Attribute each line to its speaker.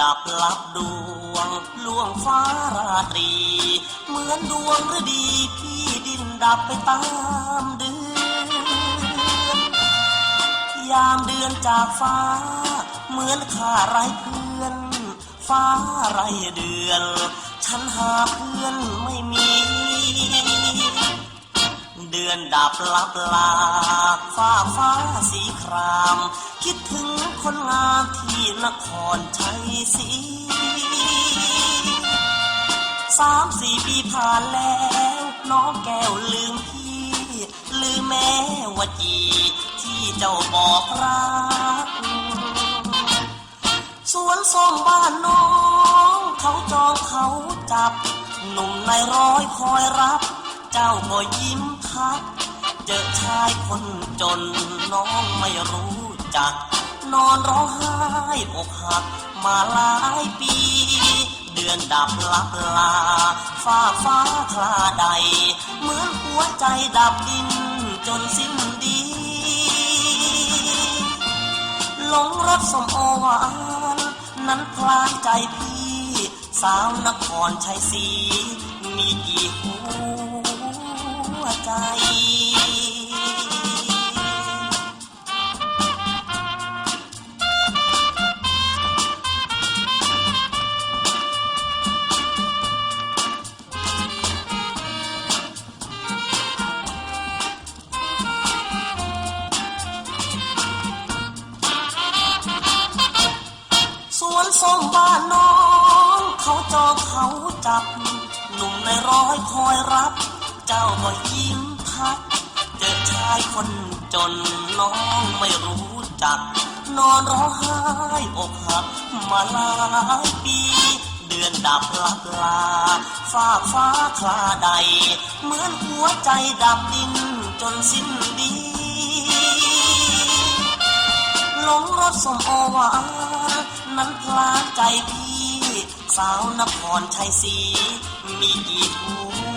Speaker 1: ดับลับดวงล่วงฟ้าราตรี เหมือนดวงฤดีพี่ดินดับไปตามเดือนยามเดือนจากฟ้า เหมือนข้าไรเพื่อน ฟ้าไรเดือน ฉันหาเพื่อนไม่มี เดือนดับลับลาฟ้าฟ้าสีคราม คิดถึงคนงามที่นครชัยศรีสามสี่ปีผ่านแล้ว น้องแก้วลืมพี่ ลืมแม่ว่าจีที่เจ้าบอกรัก สวนส้มบ้านน้อง เขาจองเขาจับ หนุ่มในร้อยคอยรับ เจ้าก็ยิ้มทัก เจอชายคนจนน้องไม่รู้จัก นอนร้องไห้อกหักมาหลายปี เดือนดับลับลาฟ้าฟ้าคลาใด เหมือนหัวใจดับดินจนสิ้นดีหลงรักสมโอวาน นั้นคลายใจพี่ สาวนครชัยศรีมีกี่หัว ใจ สวนส้มบ้านน้อง เขาจองเขาจับ หนุ่มในร้อยคอยรับ เจ้าก็ยิ้มทักเจอชายคนจนน้องไม่รู้จัก นอนร้องไห้อกหักมาหลายปี เดือนดับลับลาฟ้าฟ้าคลาใด เหมือนหัวใจดับดินจนสิ้นดีหลงรสสมโอวานนั้นพลาดใจพี่ สาวนครชัยศรีมีกี่หัว